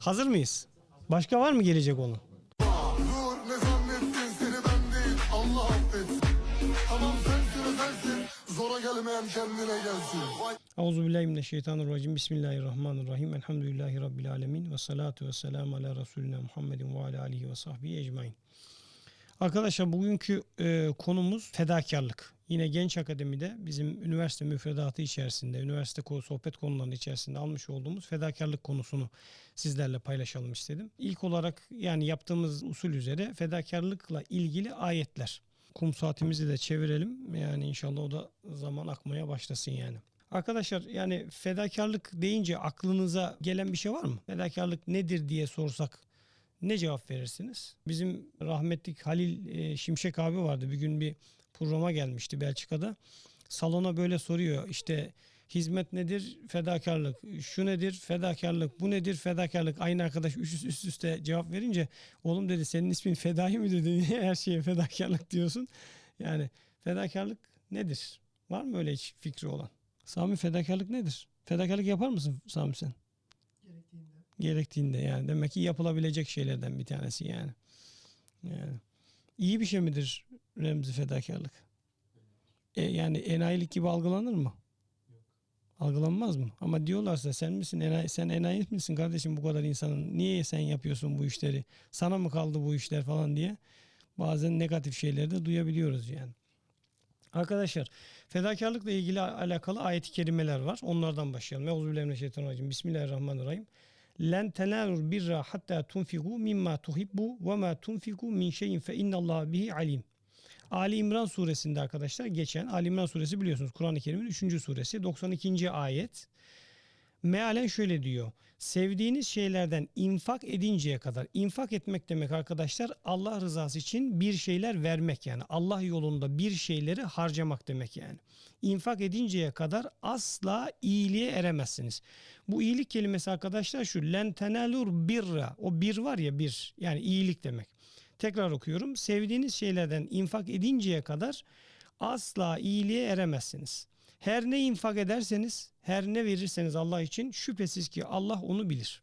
Hazır mıyız? Başka var mı gelecek Zora gelmeyen kendine gelsin Euzubillahimineşşeytanirracim. Bismillahirrahmanirrahim. Elhamdülillahi Rabbil alemin. Ve salatu ve selamu ala Resulina Muhammedin ve ala alihi ve sahbihi ecmain. Arkadaşlar bugünkü e, konumuz fedakarlık. Yine Genç Akademi'de bizim üniversite müfredatı içerisinde, üniversite sohbet konularının içerisinde almış olduğumuz fedakarlık konusunu sizlerle paylaşalım istedim. İlk olarak yani yaptığımız usul üzere fedakarlıkla ilgili ayetler. Kum saatimizi de çevirelim. Yani inşallah o da zaman akmaya başlasın yani. Arkadaşlar yani fedakarlık deyince aklınıza gelen bir şey var mı? Fedakarlık nedir diye sorsak ne cevap verirsiniz? Bizim rahmetlik Halil e, Şimşek abi vardı. Bir gün bir programa gelmişti Belçika'da. Salona böyle soruyor işte hizmet nedir? Fedakarlık. Şu nedir? Fedakarlık. Bu nedir? Fedakarlık. Aynı arkadaş üst üst üste cevap verince oğlum dedi senin ismin fedai mi dedi. Niye her şeye fedakarlık diyorsun? Yani fedakarlık nedir? Var mı öyle hiç fikri olan? Sami fedakarlık nedir? Fedakarlık yapar mısın Sami sen? gerektiğinde yani demek ki yapılabilecek şeylerden bir tanesi yani. Yani iyi bir şey midir remzi fedakarlık? E, yani enayilik gibi algılanır mı? Algılanmaz mı? Ama diyorlarsa sen misin enayi, sen enayi misin kardeşim bu kadar insanın niye sen yapıyorsun bu işleri? Sana mı kaldı bu işler falan diye bazen negatif şeyleri de duyabiliyoruz yani. Arkadaşlar fedakarlıkla ilgili alakalı ayet-i kerimeler var. Onlardan başlayalım. Euzubillahimineşşeytanirracim. Bismillahirrahmanirrahim. Len tenalul birra hatta tunfiku mimma tuhibbu ve ma tunfiku min şeyin fe innallaha bihi alim. Ali İmran suresinde arkadaşlar geçen Ali İmran suresi biliyorsunuz Kur'an-ı Kerim'in 3. suresi 92. ayet. Mealen şöyle diyor. Sevdiğiniz şeylerden infak edinceye kadar infak etmek demek arkadaşlar Allah rızası için bir şeyler vermek yani Allah yolunda bir şeyleri harcamak demek yani. İnfak edinceye kadar asla iyiliğe eremezsiniz. Bu iyilik kelimesi arkadaşlar şu len tenalur birra o bir var ya bir yani iyilik demek. Tekrar okuyorum. Sevdiğiniz şeylerden infak edinceye kadar asla iyiliğe eremezsiniz. Her ne infak ederseniz, her ne verirseniz Allah için şüphesiz ki Allah onu bilir.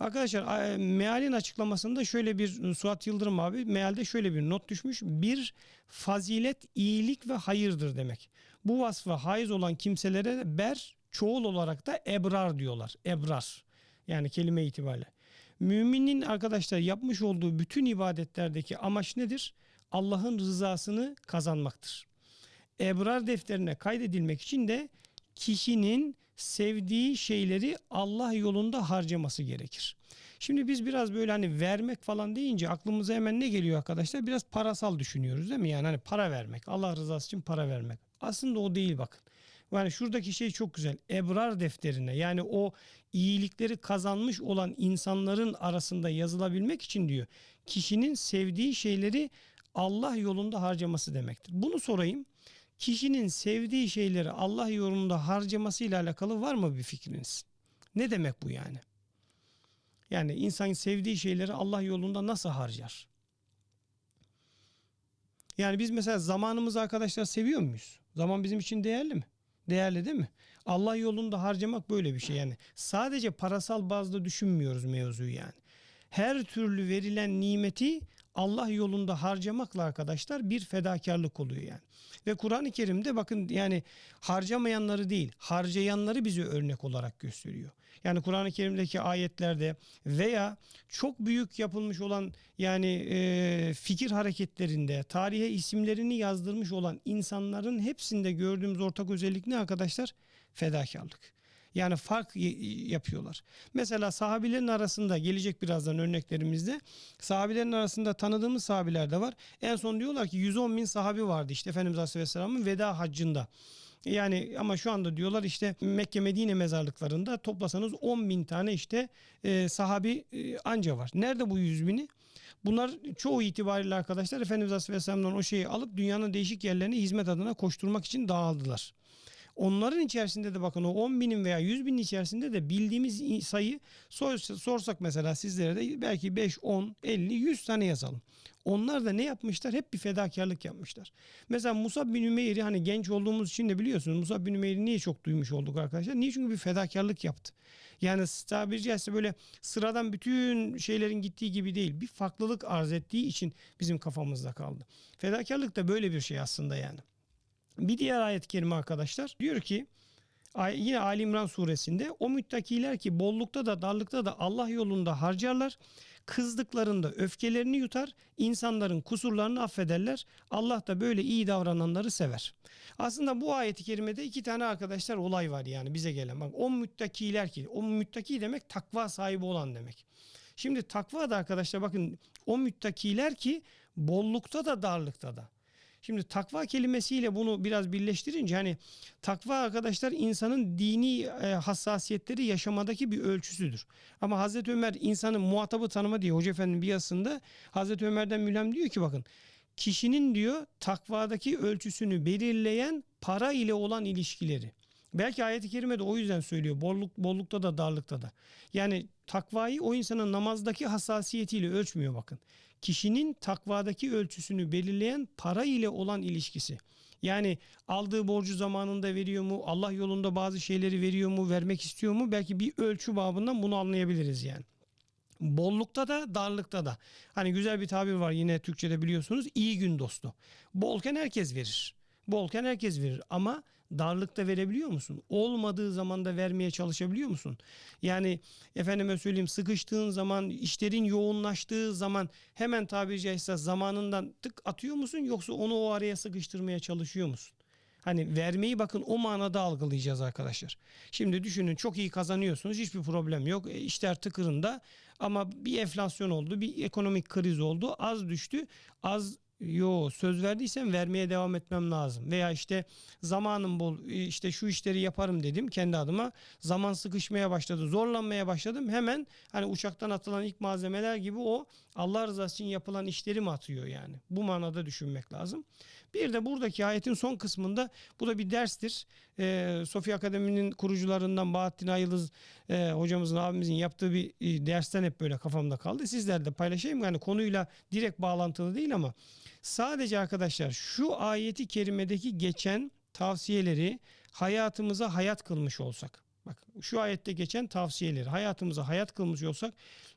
Arkadaşlar mealin açıklamasında şöyle bir Suat Yıldırım abi mealde şöyle bir not düşmüş. Bir fazilet, iyilik ve hayırdır demek. Bu vasfa haiz olan kimselere ber, çoğul olarak da ebrar diyorlar. Ebrar. Yani kelime itibariyle. Müminin arkadaşlar yapmış olduğu bütün ibadetlerdeki amaç nedir? Allah'ın rızasını kazanmaktır. Ebrar defterine kaydedilmek için de kişinin sevdiği şeyleri Allah yolunda harcaması gerekir. Şimdi biz biraz böyle hani vermek falan deyince aklımıza hemen ne geliyor arkadaşlar? Biraz parasal düşünüyoruz değil mi? Yani hani para vermek, Allah rızası için para vermek. Aslında o değil bakın. Yani şuradaki şey çok güzel. Ebrar defterine yani o iyilikleri kazanmış olan insanların arasında yazılabilmek için diyor. Kişinin sevdiği şeyleri Allah yolunda harcaması demektir. Bunu sorayım. Kişinin sevdiği şeyleri Allah yolunda harcaması ile alakalı var mı bir fikriniz? Ne demek bu yani? Yani insan sevdiği şeyleri Allah yolunda nasıl harcar? Yani biz mesela zamanımızı arkadaşlar seviyor muyuz? Zaman bizim için değerli mi? Değerli değil mi? Allah yolunda harcamak böyle bir şey yani. Sadece parasal bazda düşünmüyoruz mevzuyu yani. Her türlü verilen nimeti Allah yolunda harcamakla arkadaşlar bir fedakarlık oluyor yani. Ve Kur'an-ı Kerim'de bakın yani harcamayanları değil harcayanları bize örnek olarak gösteriyor. Yani Kur'an-ı Kerim'deki ayetlerde veya çok büyük yapılmış olan yani e, fikir hareketlerinde tarihe isimlerini yazdırmış olan insanların hepsinde gördüğümüz ortak özellik ne arkadaşlar? Fedakarlık. Yani fark yapıyorlar. Mesela sahabilerin arasında gelecek birazdan örneklerimizde sahabilerin arasında tanıdığımız sahabiler de var. En son diyorlar ki 110 bin sahabi vardı işte Efendimiz Aleyhisselam'ın veda haccında. Yani ama şu anda diyorlar işte Mekke Medine mezarlıklarında toplasanız 10 bin tane işte e, sahabi e, anca var. Nerede bu 100 bini? Bunlar çoğu itibariyle arkadaşlar Efendimiz Aleyhisselam'dan o şeyi alıp dünyanın değişik yerlerine hizmet adına koşturmak için dağıldılar. Onların içerisinde de bakın o 10 binin veya 100 binin içerisinde de bildiğimiz sayı sor- sorsak mesela sizlere de belki 5, 10, 50, 100 tane yazalım. Onlar da ne yapmışlar? Hep bir fedakarlık yapmışlar. Mesela Musab bin Ümeyr'i hani genç olduğumuz için de biliyorsunuz Musab bin Ümeyr'i niye çok duymuş olduk arkadaşlar? Niye? Çünkü bir fedakarlık yaptı. Yani tabiri caizse böyle sıradan bütün şeylerin gittiği gibi değil. Bir farklılık arz ettiği için bizim kafamızda kaldı. Fedakarlık da böyle bir şey aslında yani. Bir diğer ayet-i kerime arkadaşlar diyor ki yine Ali İmran suresinde o müttakiler ki bollukta da darlıkta da Allah yolunda harcarlar. Kızdıklarında öfkelerini yutar, insanların kusurlarını affederler. Allah da böyle iyi davrananları sever. Aslında bu ayeti kerimede iki tane arkadaşlar olay var yani bize gelen. Bak o müttakiler ki, o müttaki demek takva sahibi olan demek. Şimdi takva da arkadaşlar bakın o müttakiler ki bollukta da darlıkta da. Şimdi takva kelimesiyle bunu biraz birleştirince hani takva arkadaşlar insanın dini e, hassasiyetleri yaşamadaki bir ölçüsüdür. Ama Hazreti Ömer insanın muhatabı tanıma diye Hoca Efendi'nin bir yazısında Hazreti Ömer'den Mülhem diyor ki bakın kişinin diyor takvadaki ölçüsünü belirleyen para ile olan ilişkileri. Belki ayet-i kerime de o yüzden söylüyor. Bolluk, bollukta da darlıkta da. Yani takvayı o insanın namazdaki hassasiyetiyle ölçmüyor bakın. Kişinin takvadaki ölçüsünü belirleyen para ile olan ilişkisi. Yani aldığı borcu zamanında veriyor mu? Allah yolunda bazı şeyleri veriyor mu? Vermek istiyor mu? Belki bir ölçü babından bunu anlayabiliriz yani. Bollukta da darlıkta da. Hani güzel bir tabir var yine Türkçe'de biliyorsunuz. iyi gün dostu. Bolken herkes verir. Bolken herkes verir ama darlıkta verebiliyor musun? Olmadığı zaman da vermeye çalışabiliyor musun? Yani efendime söyleyeyim sıkıştığın zaman, işlerin yoğunlaştığı zaman hemen tabiri caizse zamanından tık atıyor musun yoksa onu o araya sıkıştırmaya çalışıyor musun? Hani vermeyi bakın o manada algılayacağız arkadaşlar. Şimdi düşünün çok iyi kazanıyorsunuz hiçbir problem yok. E, işler tıkırında ama bir enflasyon oldu bir ekonomik kriz oldu az düştü az Yo söz verdiysem vermeye devam etmem lazım. Veya işte zamanım bol işte şu işleri yaparım dedim kendi adıma. Zaman sıkışmaya başladı zorlanmaya başladım. Hemen hani uçaktan atılan ilk malzemeler gibi o Allah rızası için yapılan işleri mi atıyor yani. Bu manada düşünmek lazım. Bir de buradaki ayetin son kısmında bu da bir derstir. Ee, Sofya Akademi'nin kurucularından Bahattin Ayılız e, hocamızın abimizin yaptığı bir e, dersten hep böyle kafamda kaldı. Sizlerle paylaşayım. Yani konuyla direkt bağlantılı değil ama sadece arkadaşlar şu ayeti kerimedeki geçen tavsiyeleri hayatımıza hayat kılmış olsak. Bak şu ayette geçen tavsiyeleri hayatımıza hayat kılmış olsak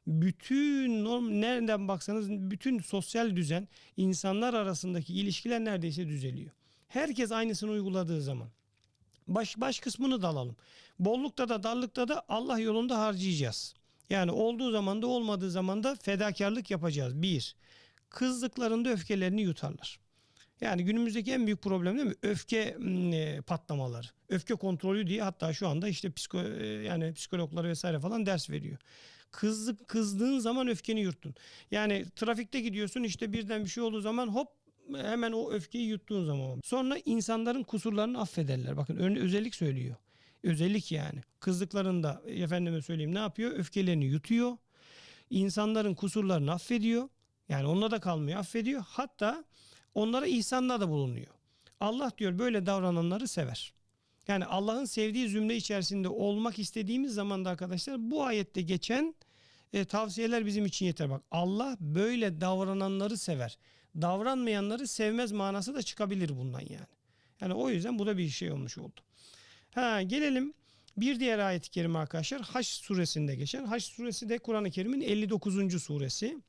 bütün norm nereden baksanız bütün sosyal düzen insanlar arasındaki ilişkiler neredeyse düzeliyor. Herkes aynısını uyguladığı zaman. Baş, baş kısmını da alalım. Bollukta da darlıkta da Allah yolunda harcayacağız. Yani olduğu zaman da olmadığı zaman da fedakarlık yapacağız. Bir, kızdıklarında öfkelerini yutarlar. Yani günümüzdeki en büyük problem değil mi? Öfke e, patlamaları. Öfke kontrolü diye hatta şu anda işte psiko, e, yani psikologları vesaire falan ders veriyor. Kızdık kızdığın zaman öfkeni yurttun. Yani trafikte gidiyorsun işte birden bir şey olduğu zaman hop hemen o öfkeyi yuttuğun zaman. Sonra insanların kusurlarını affederler. Bakın ön, özellik söylüyor. Özellik yani. Kızdıklarında efendime söyleyeyim ne yapıyor? Öfkelerini yutuyor. İnsanların kusurlarını affediyor. Yani onunla da kalmıyor. Affediyor. Hatta onlara ihsanda da bulunuyor. Allah diyor böyle davrananları sever. Yani Allah'ın sevdiği zümre içerisinde olmak istediğimiz zaman da arkadaşlar bu ayette geçen e, tavsiyeler bizim için yeter. Bak Allah böyle davrananları sever. Davranmayanları sevmez manası da çıkabilir bundan yani. Yani o yüzden bu da bir şey olmuş oldu. Ha gelelim bir diğer ayet-i kerime arkadaşlar Haç suresinde geçen. Haç suresi de Kur'an-ı Kerim'in 59. suresi.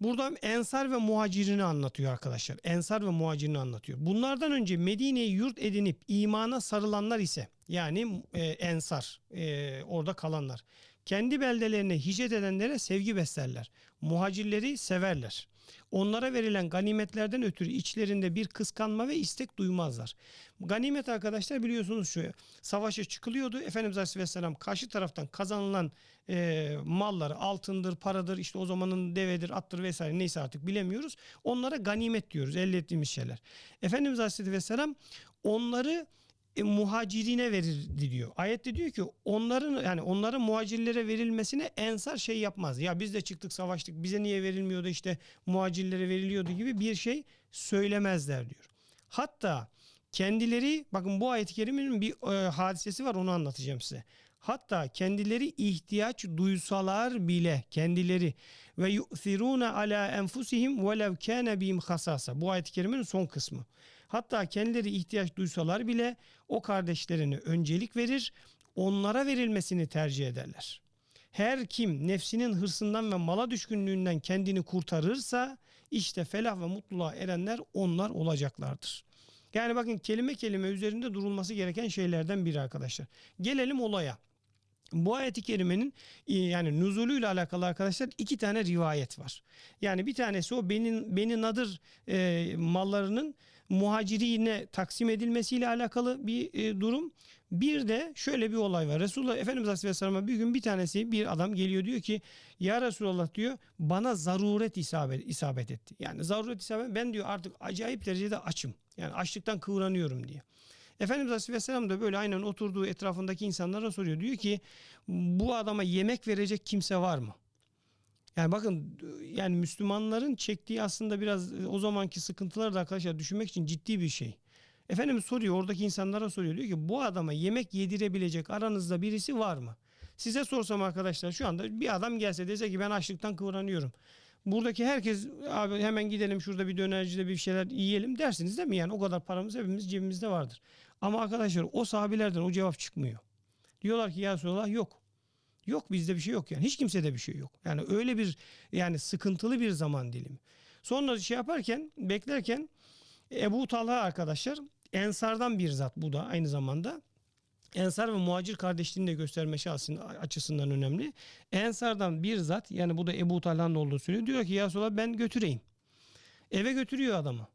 Burada Ensar ve Muhacirini anlatıyor arkadaşlar. Ensar ve Muhacirini anlatıyor. Bunlardan önce Medine'yi yurt edinip imana sarılanlar ise yani e, Ensar e, orada kalanlar kendi beldelerine hicret edenlere sevgi beslerler. Muhacirleri severler. Onlara verilen ganimetlerden ötürü içlerinde bir kıskanma ve istek duymazlar. Ganimet arkadaşlar biliyorsunuz şu savaşa çıkılıyordu. Efendimiz Aleyhisselam karşı taraftan kazanılan e, malları altındır, paradır işte o zamanın devedir, attır vesaire neyse artık bilemiyoruz. Onlara ganimet diyoruz elde ettiğimiz şeyler. Efendimiz Aleyhisselam onları e, muhacirine verir diyor. Ayette diyor ki onların yani onların muhacirlere verilmesine ensar şey yapmaz. Ya biz de çıktık savaştık bize niye verilmiyordu işte muhacirlere veriliyordu gibi bir şey söylemezler diyor. Hatta kendileri bakın bu ayet-i kerimenin bir e, hadisesi var onu anlatacağım size. Hatta kendileri ihtiyaç duysalar bile kendileri ve yu'thiruna ala enfusihim velev kana bihim hasasa. Bu ayet-i kerimenin son kısmı. Hatta kendileri ihtiyaç duysalar bile o kardeşlerine öncelik verir, onlara verilmesini tercih ederler. Her kim nefsinin hırsından ve mala düşkünlüğünden kendini kurtarırsa işte felah ve mutluluğa erenler onlar olacaklardır. Yani bakın kelime kelime üzerinde durulması gereken şeylerden biri arkadaşlar. Gelelim olaya. Bu ayet-i kerimenin e, yani nuzuluyla alakalı arkadaşlar iki tane rivayet var. Yani bir tanesi o Beni, Beni Nadır e, mallarının muhacirine taksim edilmesiyle alakalı bir e, durum. Bir de şöyle bir olay var. Resulullah Efendimiz Aleyhisselam'a bir gün bir tanesi bir adam geliyor diyor ki ya Resulullah diyor bana zaruret isabet, isabet etti. Yani zaruret isabet ben diyor artık acayip derecede açım. Yani açlıktan kıvranıyorum diye. Efendimiz Aleyhisselam da böyle aynen oturduğu etrafındaki insanlara soruyor. Diyor ki bu adama yemek verecek kimse var mı? Yani bakın yani Müslümanların çektiği aslında biraz o zamanki sıkıntıları da arkadaşlar düşünmek için ciddi bir şey. Efendimiz soruyor oradaki insanlara soruyor. Diyor ki bu adama yemek yedirebilecek aranızda birisi var mı? Size sorsam arkadaşlar şu anda bir adam gelse dese ki ben açlıktan kıvranıyorum. Buradaki herkes abi hemen gidelim şurada bir dönercide bir şeyler yiyelim dersiniz değil mi? Yani o kadar paramız hepimiz cebimizde vardır. Ama arkadaşlar o sahabilerden o cevap çıkmıyor. Diyorlar ki ya Resulallah yok. Yok bizde bir şey yok yani. Hiç kimsede bir şey yok. Yani öyle bir yani sıkıntılı bir zaman dilimi. Sonra şey yaparken beklerken Ebu Talha arkadaşlar Ensardan bir zat bu da aynı zamanda. Ensar ve muhacir kardeşliğini de göstermesi açısından önemli. Ensardan bir zat yani bu da Ebu Talha'nın olduğu söylüyor. Diyor ki ya Resulallah ben götüreyim. Eve götürüyor adamı.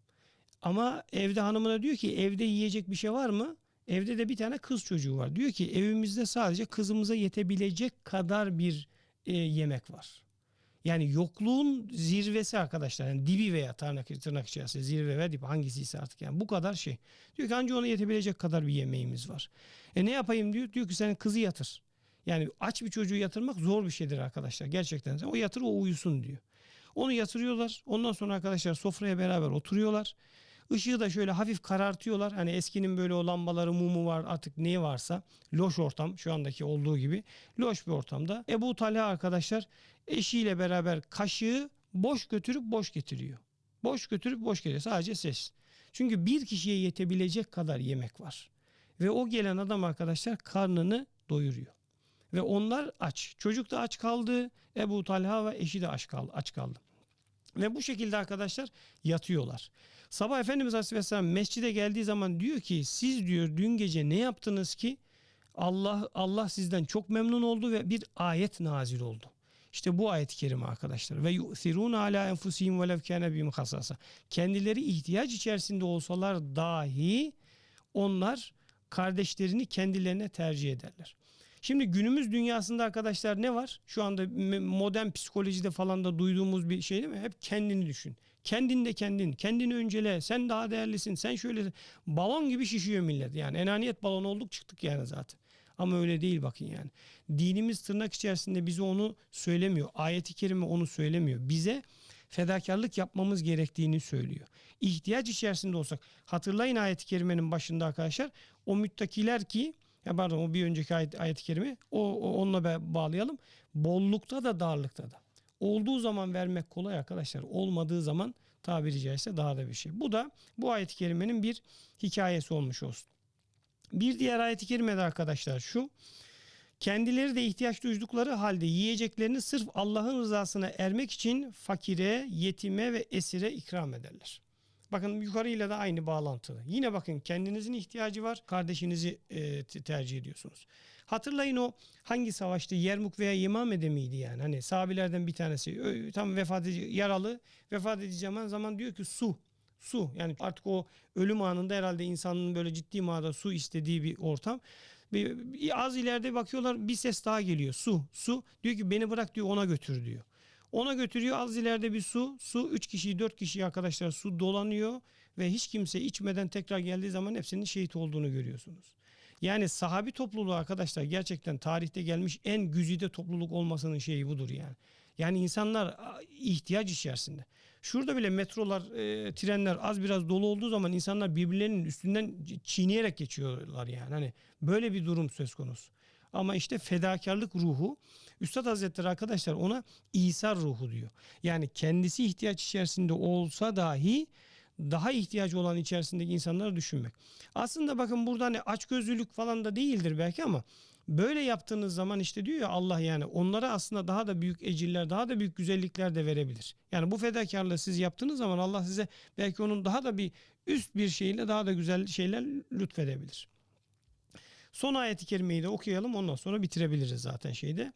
Ama evde hanımına diyor ki evde yiyecek bir şey var mı? Evde de bir tane kız çocuğu var. Diyor ki evimizde sadece kızımıza yetebilecek kadar bir e, yemek var. Yani yokluğun zirvesi arkadaşlar. Yani dibi veya tırnak, tırnak içerisinde zirve ve dibi hangisiyse artık yani bu kadar şey. Diyor ki anca ona yetebilecek kadar bir yemeğimiz var. E ne yapayım diyor. Diyor ki sen kızı yatır. Yani aç bir çocuğu yatırmak zor bir şeydir arkadaşlar. Gerçekten. O yatır o uyusun diyor. Onu yatırıyorlar. Ondan sonra arkadaşlar sofraya beraber oturuyorlar. Işığı da şöyle hafif karartıyorlar. Hani eskinin böyle o lambaları, mumu var artık neyi varsa. Loş ortam şu andaki olduğu gibi. Loş bir ortamda. Ebu Talha arkadaşlar eşiyle beraber kaşığı boş götürüp boş getiriyor. Boş götürüp boş getiriyor. Sadece ses. Çünkü bir kişiye yetebilecek kadar yemek var. Ve o gelen adam arkadaşlar karnını doyuruyor. Ve onlar aç. Çocuk da aç kaldı. Ebu Talha ve eşi de aç kaldı. Aç kaldı. Ve bu şekilde arkadaşlar yatıyorlar. Sabah Efendimiz Aleyhisselam mescide geldiği zaman diyor ki siz diyor dün gece ne yaptınız ki Allah Allah sizden çok memnun oldu ve bir ayet nazil oldu. İşte bu ayet-i kerime arkadaşlar. Ve yu'thirun ala enfusihim ve lev kana bihim hasasa. Kendileri ihtiyaç içerisinde olsalar dahi onlar kardeşlerini kendilerine tercih ederler. Şimdi günümüz dünyasında arkadaşlar ne var? Şu anda modern psikolojide falan da duyduğumuz bir şey değil mi? Hep kendini düşün. Kendin de kendin. Kendini öncele. Sen daha değerlisin. Sen şöyle balon gibi şişiyor millet. Yani enaniyet balonu olduk çıktık yani zaten. Ama öyle değil bakın yani. Dinimiz tırnak içerisinde bize onu söylemiyor. Ayet-i kerime onu söylemiyor. Bize fedakarlık yapmamız gerektiğini söylüyor. İhtiyaç içerisinde olsak hatırlayın ayet-i kerimenin başında arkadaşlar o müttakiler ki ya pardon o bir önceki ayet, ayet-i kerime o, o onunla bağlayalım. Bollukta da darlıkta da. Olduğu zaman vermek kolay arkadaşlar. Olmadığı zaman tabiri caizse daha da bir şey. Bu da bu ayet-i kerimenin bir hikayesi olmuş olsun. Bir diğer ayet-i kerimede arkadaşlar şu. Kendileri de ihtiyaç duydukları halde yiyeceklerini sırf Allah'ın rızasına ermek için fakire, yetime ve esire ikram ederler. Bakın yukarıyla da aynı bağlantılı. Yine bakın kendinizin ihtiyacı var. Kardeşinizi e, tercih ediyorsunuz. Hatırlayın o hangi savaştı? Yermuk veya Yemame'de miydi yani? Hani sahabilerden bir tanesi tam vefat edici, yaralı vefat edeceği zaman, zaman diyor ki su. Su yani artık o ölüm anında herhalde insanın böyle ciddi manada su istediği bir ortam. Bir, az ileride bakıyorlar bir ses daha geliyor. Su, su. Diyor ki beni bırak diyor ona götür diyor. Ona götürüyor az ileride bir su. Su 3 kişiyi 4 kişiyi arkadaşlar su dolanıyor ve hiç kimse içmeden tekrar geldiği zaman hepsinin şehit olduğunu görüyorsunuz. Yani sahabi topluluğu arkadaşlar gerçekten tarihte gelmiş en güzide topluluk olmasının şeyi budur yani. Yani insanlar ihtiyaç içerisinde. Şurada bile metrolar, e, trenler az biraz dolu olduğu zaman insanlar birbirlerinin üstünden çiğneyerek geçiyorlar yani. Hani böyle bir durum söz konusu. Ama işte fedakarlık ruhu Üstad Hazretleri arkadaşlar ona İsa ruhu diyor. Yani kendisi ihtiyaç içerisinde olsa dahi daha ihtiyacı olan içerisindeki insanları düşünmek. Aslında bakın burada hani açgözlülük falan da değildir belki ama böyle yaptığınız zaman işte diyor ya Allah yani onlara aslında daha da büyük ecirler, daha da büyük güzellikler de verebilir. Yani bu fedakarlığı siz yaptığınız zaman Allah size belki onun daha da bir üst bir şeyle daha da güzel şeyler lütfedebilir. Son ayeti kerimeyi de okuyalım ondan sonra bitirebiliriz zaten şeyde.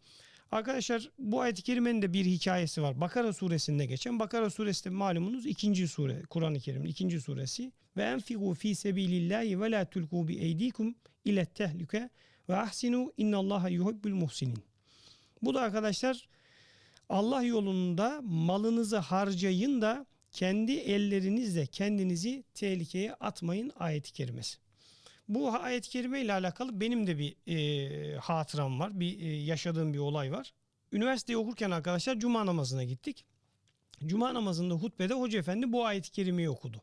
Arkadaşlar bu ayet-i kerimenin de bir hikayesi var. Bakara suresinde geçen. Bakara suresi de malumunuz ikinci sure. Kur'an-ı Kerim'in ikinci suresi. Ve enfigu fi sebilillahi ve la tulku bi eydikum ile tehlike ve ahsinu innallaha yuhibbul muhsinin. Bu da arkadaşlar Allah yolunda malınızı harcayın da kendi ellerinizle kendinizi tehlikeye atmayın ayet-i kerimesi. Bu ayet-i kerime ile alakalı benim de bir e, hatıram var. Bir e, yaşadığım bir olay var. Üniversiteyi okurken arkadaşlar cuma namazına gittik. Cuma namazında hutbede hoca efendi bu ayet-i kerimeyi okudu.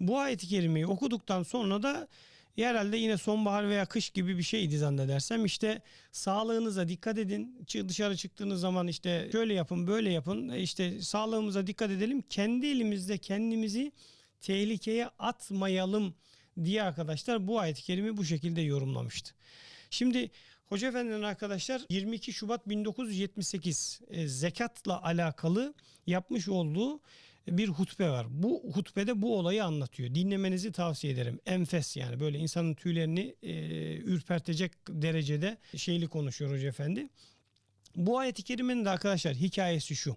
Bu ayet-i kerimeyi okuduktan sonra da herhalde yine sonbahar veya kış gibi bir şeydi zannedersem işte sağlığınıza dikkat edin. Dışarı çıktığınız zaman işte şöyle yapın böyle yapın işte sağlığımıza dikkat edelim. Kendi elimizde kendimizi tehlikeye atmayalım diye arkadaşlar bu ayet-i kerimeyi bu şekilde yorumlamıştı. Şimdi Hoca Efendi'nin arkadaşlar 22 Şubat 1978 e, zekatla alakalı yapmış olduğu bir hutbe var. Bu hutbede bu olayı anlatıyor. Dinlemenizi tavsiye ederim. Enfes yani böyle insanın tüylerini e, ürpertecek derecede şeyli konuşuyor Hoca Efendi. Bu ayet-i kerimenin de arkadaşlar hikayesi şu.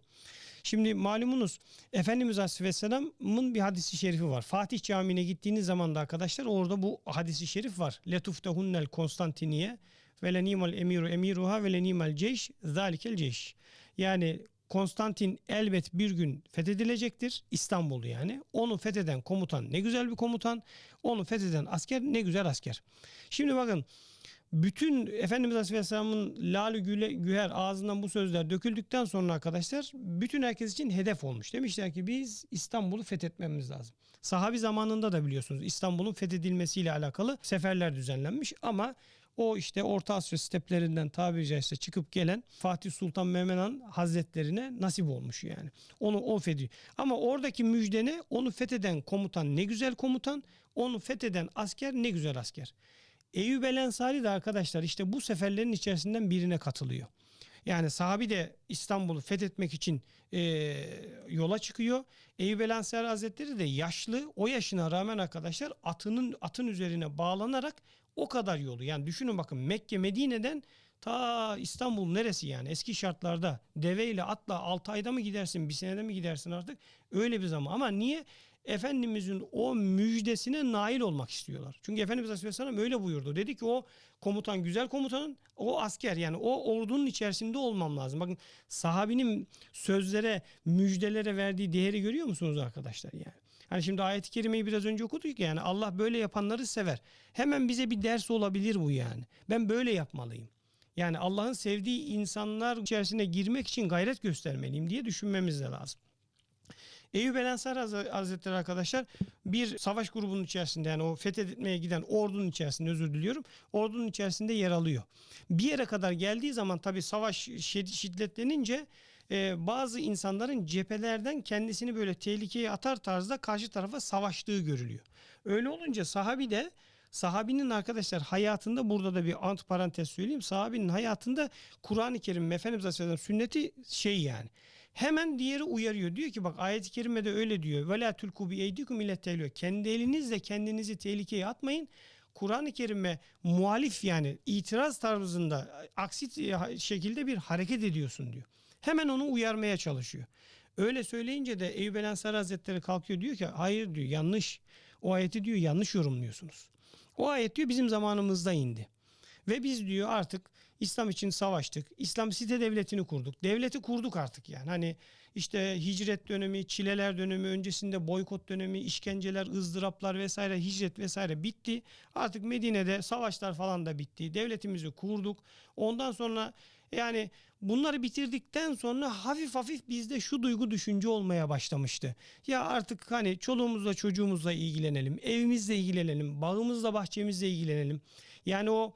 Şimdi malumunuz Efendimiz Aleyhisselam'ın bir hadisi şerifi var. Fatih Camii'ne gittiğiniz zaman da arkadaşlar orada bu hadisi şerif var. Letuftehunnel Konstantiniye ve lenimal emiru emiruha ve lenimal ceyş zalikel ceyş. Yani Konstantin elbet bir gün fethedilecektir. İstanbul'u yani. Onu fetheden komutan ne güzel bir komutan. Onu fetheden asker ne güzel asker. Şimdi bakın bütün Efendimiz Aleyhisselam'ın lalü güle, güher ağzından bu sözler döküldükten sonra arkadaşlar bütün herkes için hedef olmuş. Demişler ki biz İstanbul'u fethetmemiz lazım. Sahabi zamanında da biliyorsunuz İstanbul'un fethedilmesiyle alakalı seferler düzenlenmiş ama o işte Orta Asya steplerinden tabiri caizse çıkıp gelen Fatih Sultan Mehmet Han Hazretlerine nasip olmuş yani. Onu o fethediyor. Ama oradaki müjdene onu fetheden komutan ne güzel komutan, onu fetheden asker ne güzel asker. Eyüp El Ensari de arkadaşlar işte bu seferlerin içerisinden birine katılıyor. Yani sahabi de İstanbul'u fethetmek için e, yola çıkıyor. Eyüp El Ensari Hazretleri de yaşlı. O yaşına rağmen arkadaşlar atının atın üzerine bağlanarak o kadar yolu. Yani düşünün bakın Mekke Medine'den ta İstanbul neresi yani eski şartlarda deveyle atla 6 ayda mı gidersin bir senede mi gidersin artık öyle bir zaman ama niye Efendimizin o müjdesine nail olmak istiyorlar. Çünkü Efendimiz Aleyhisselam öyle buyurdu. Dedi ki o komutan güzel komutanın o asker yani o ordunun içerisinde olmam lazım. Bakın sahabinin sözlere müjdelere verdiği değeri görüyor musunuz arkadaşlar yani? Hani şimdi ayet-i kerimeyi biraz önce okuduk ya yani Allah böyle yapanları sever. Hemen bize bir ders olabilir bu yani. Ben böyle yapmalıyım. Yani Allah'ın sevdiği insanlar içerisine girmek için gayret göstermeliyim diye düşünmemiz de lazım. Eyüp Haz- Hazretleri arkadaşlar bir savaş grubunun içerisinde yani o fethetmeye giden ordunun içerisinde özür diliyorum. Ordunun içerisinde yer alıyor. Bir yere kadar geldiği zaman tabi savaş şid- şiddetlenince e, bazı insanların cephelerden kendisini böyle tehlikeye atar tarzda karşı tarafa savaştığı görülüyor. Öyle olunca sahabi de Sahabinin arkadaşlar hayatında burada da bir ant parantez söyleyeyim. Sahabinin hayatında Kur'an-ı Kerim Efendimiz Aleyhisselam sünneti şey yani. Hemen diğeri uyarıyor. Diyor ki bak ayet-i kerimede öyle diyor. Ve la tulku bi eydikum ile. Kendi elinizle kendinizi tehlikeye atmayın. Kur'an-ı Kerim'e muhalif yani itiraz tarzında aksi şekilde bir hareket ediyorsun diyor. Hemen onu uyarmaya çalışıyor. Öyle söyleyince de Eyüp El Ensari Hazretleri kalkıyor diyor ki hayır diyor yanlış. O ayeti diyor yanlış yorumluyorsunuz. O ayet diyor bizim zamanımızda indi. Ve biz diyor artık İslam için savaştık. İslam site devletini kurduk. Devleti kurduk artık yani. Hani işte hicret dönemi, çileler dönemi, öncesinde boykot dönemi, işkenceler, ızdıraplar vesaire, hicret vesaire bitti. Artık Medine'de savaşlar falan da bitti. Devletimizi kurduk. Ondan sonra yani bunları bitirdikten sonra hafif hafif bizde şu duygu düşünce olmaya başlamıştı. Ya artık hani çoluğumuzla çocuğumuzla ilgilenelim, evimizle ilgilenelim, bağımızla bahçemizle ilgilenelim. Yani o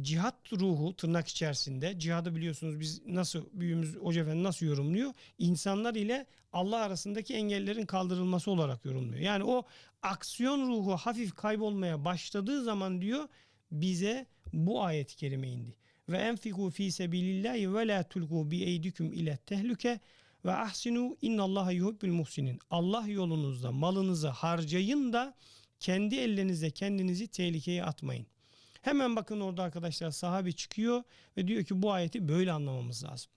cihat ruhu tırnak içerisinde cihadı biliyorsunuz biz nasıl büyüğümüz Hoca Efendi nasıl yorumluyor? İnsanlar ile Allah arasındaki engellerin kaldırılması olarak yorumluyor. Yani o aksiyon ruhu hafif kaybolmaya başladığı zaman diyor bize bu ayet-i kerime indi. Ve enfiku fi sebilillahi ve la tulku bi eydikum ile tehlike ve ahsinu innallaha yuhibbul muhsinin. Allah yolunuzda malınızı harcayın da kendi ellerinizle kendinizi tehlikeye atmayın. Hemen bakın orada arkadaşlar sahabi çıkıyor ve diyor ki bu ayeti böyle anlamamız lazım.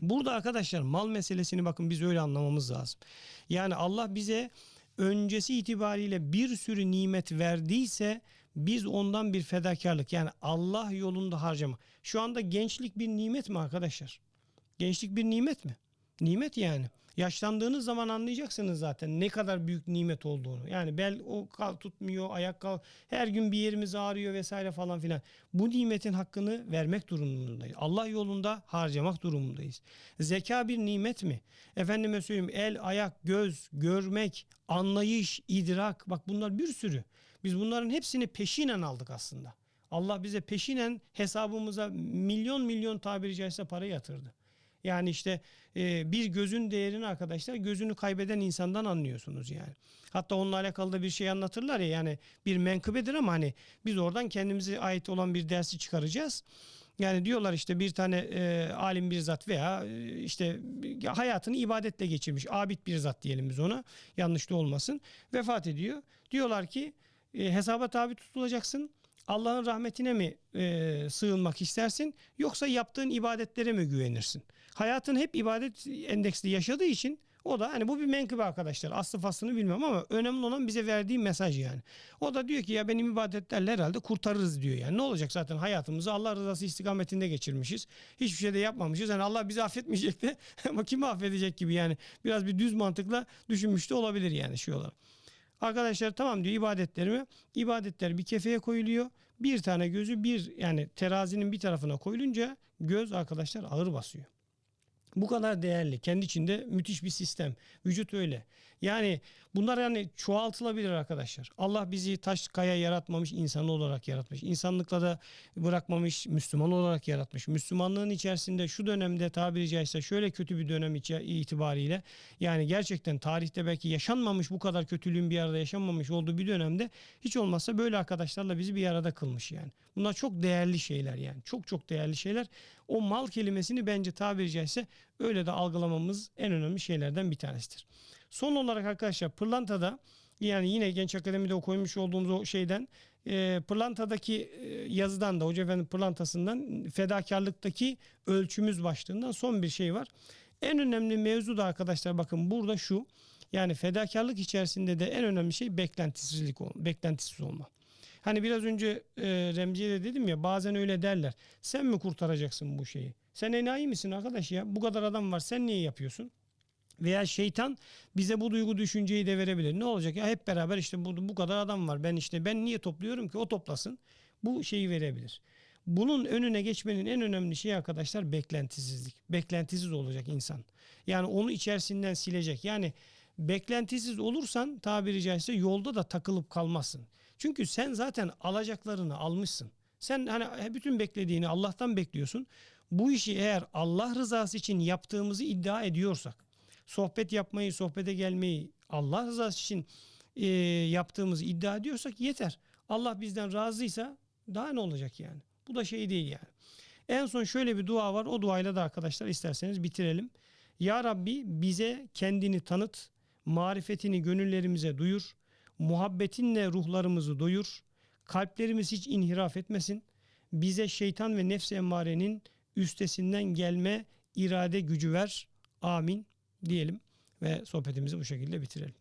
Burada arkadaşlar mal meselesini bakın biz öyle anlamamız lazım. Yani Allah bize öncesi itibariyle bir sürü nimet verdiyse biz ondan bir fedakarlık yani Allah yolunda harcama. Şu anda gençlik bir nimet mi arkadaşlar? Gençlik bir nimet mi? Nimet yani. Yaşlandığınız zaman anlayacaksınız zaten ne kadar büyük nimet olduğunu. Yani bel o kal tutmuyor, ayak kal her gün bir yerimiz ağrıyor vesaire falan filan. Bu nimetin hakkını vermek durumundayız. Allah yolunda harcamak durumundayız. Zeka bir nimet mi? Efendime söyleyeyim el, ayak, göz, görmek, anlayış, idrak bak bunlar bir sürü. Biz bunların hepsini peşinen aldık aslında. Allah bize peşinen hesabımıza milyon milyon tabiri caizse para yatırdı. Yani işte e, bir gözün değerini arkadaşlar gözünü kaybeden insandan anlıyorsunuz yani. Hatta onunla alakalı da bir şey anlatırlar ya yani bir menkıbedir ama hani biz oradan kendimize ait olan bir dersi çıkaracağız. Yani diyorlar işte bir tane e, alim bir zat veya e, işte hayatını ibadetle geçirmiş abid bir zat diyelim biz ona yanlış da olmasın vefat ediyor. Diyorlar ki e, hesaba tabi tutulacaksın. Allah'ın rahmetine mi e, sığınmak istersin yoksa yaptığın ibadetlere mi güvenirsin? Hayatın hep ibadet endeksli yaşadığı için o da hani bu bir menkıbe arkadaşlar. Aslı faslını bilmem ama önemli olan bize verdiği mesaj yani. O da diyor ki ya benim ibadetlerle herhalde kurtarırız diyor yani. Ne olacak zaten hayatımızı Allah rızası istikametinde geçirmişiz. Hiçbir şey de yapmamışız. Yani Allah bizi affetmeyecek de ama kimi affedecek gibi yani. Biraz bir düz mantıkla düşünmüş de olabilir yani şey olarak. Arkadaşlar tamam diyor ibadetlerimi. İbadetler bir kefeye koyuluyor. Bir tane gözü bir yani terazinin bir tarafına koyulunca göz arkadaşlar ağır basıyor. Bu kadar değerli. Kendi içinde müthiş bir sistem. Vücut öyle. Yani bunlar yani çoğaltılabilir arkadaşlar. Allah bizi taş kaya yaratmamış insan olarak yaratmış. İnsanlıkla da bırakmamış Müslüman olarak yaratmış. Müslümanlığın içerisinde şu dönemde tabiri caizse şöyle kötü bir dönem itibariyle yani gerçekten tarihte belki yaşanmamış bu kadar kötülüğün bir arada yaşanmamış olduğu bir dönemde hiç olmazsa böyle arkadaşlarla bizi bir arada kılmış yani. Bunlar çok değerli şeyler yani. Çok çok değerli şeyler. O mal kelimesini bence tabiri caizse öyle de algılamamız en önemli şeylerden bir tanesidir. Son olarak arkadaşlar pırlantada yani yine Genç Akademi'de o koymuş olduğumuz o şeyden e, pırlantadaki e, yazıdan da Hoca Efendi pırlantasından fedakarlıktaki ölçümüz başlığından son bir şey var. En önemli mevzu da arkadaşlar bakın burada şu yani fedakarlık içerisinde de en önemli şey beklentisizlik beklentisiz olma. Hani biraz önce e, Remzi'ye de dedim ya bazen öyle derler. Sen mi kurtaracaksın bu şeyi? Sen enayi misin arkadaş ya? Bu kadar adam var sen niye yapıyorsun? Veya şeytan bize bu duygu düşünceyi de verebilir. Ne olacak ya hep beraber işte bu, bu kadar adam var. Ben işte ben niye topluyorum ki o toplasın. Bu şeyi verebilir. Bunun önüne geçmenin en önemli şeyi arkadaşlar beklentisizlik. Beklentisiz olacak insan. Yani onu içerisinden silecek. Yani beklentisiz olursan tabiri caizse yolda da takılıp kalmazsın. Çünkü sen zaten alacaklarını almışsın. Sen hani bütün beklediğini Allah'tan bekliyorsun. Bu işi eğer Allah rızası için yaptığımızı iddia ediyorsak, sohbet yapmayı, sohbete gelmeyi Allah rızası için e, yaptığımızı iddia ediyorsak yeter. Allah bizden razıysa daha ne olacak yani? Bu da şey değil yani. En son şöyle bir dua var. O duayla da arkadaşlar isterseniz bitirelim. Ya Rabbi bize kendini tanıt, marifetini gönüllerimize duyur, muhabbetinle ruhlarımızı doyur, kalplerimiz hiç inhiraf etmesin, bize şeytan ve nefs emmarenin üstesinden gelme irade gücü ver. Amin diyelim ve sohbetimizi bu şekilde bitirelim.